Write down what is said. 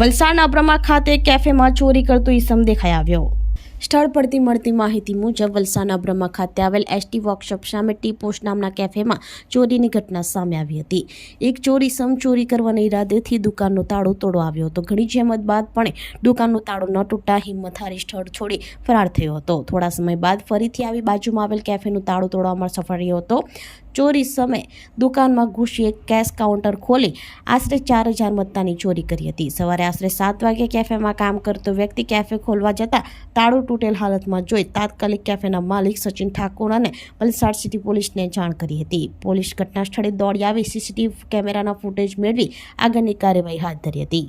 વલસાડના બ્રહ્મા ખાતે કેફેમાં ચોરી કરતો ઈસમ દેખાઈ આવ્યો. સ્થળ પરથી મળતી માહિતી મુજબ, વલસાડના બ્રહ્મા ખાતે આવેલ એસટી વર્કશોપ સામે ટી પોસ્ટ નામના કેફેમાં ચોરીની ઘટના સામે આવી હતી. એક ચોરી સમ ચોરી કરવાના ઈરાદેથી દુકાનનો તાળો તોડો આવ્યો હતો. ઘણી જહેમત બાદ પણ દુકાનનો તાળો ન તૂટતા હિંમત હારી સ્થળ છોડી ફરાર થયો હતો. થોડા સમય બાદ ફરીથી આવી બાજુમાં આવેલ કેફેનું તાળું તોડવામાં સફળ રહ્યો હતો. ચોરી સમયે દુકાનમાં ઘૂસી એક કેશ કાઉન્ટર ખોલી આશરે ચાર હજાર મત્તાની ચોરી કરી હતી. સવારે આશરે સાત વાગે કેફેમાં કામ કરતો વ્યક્તિ કેફે ખોલવા જતાં તાળું તૂટેલ હાલતમાં જોઈ તાત્કાલિક કેફેના માલિક સચિન ઠાકોર અને વલસાડ સિટી પોલીસને જાણ કરી હતી. પોલીસ ઘટના સ્થળે દોડી આવી, સીસીટીવી કેમેરાના ફૂટેજ મેળવી આગળની કાર્યવાહી હાથ ધરી હતી.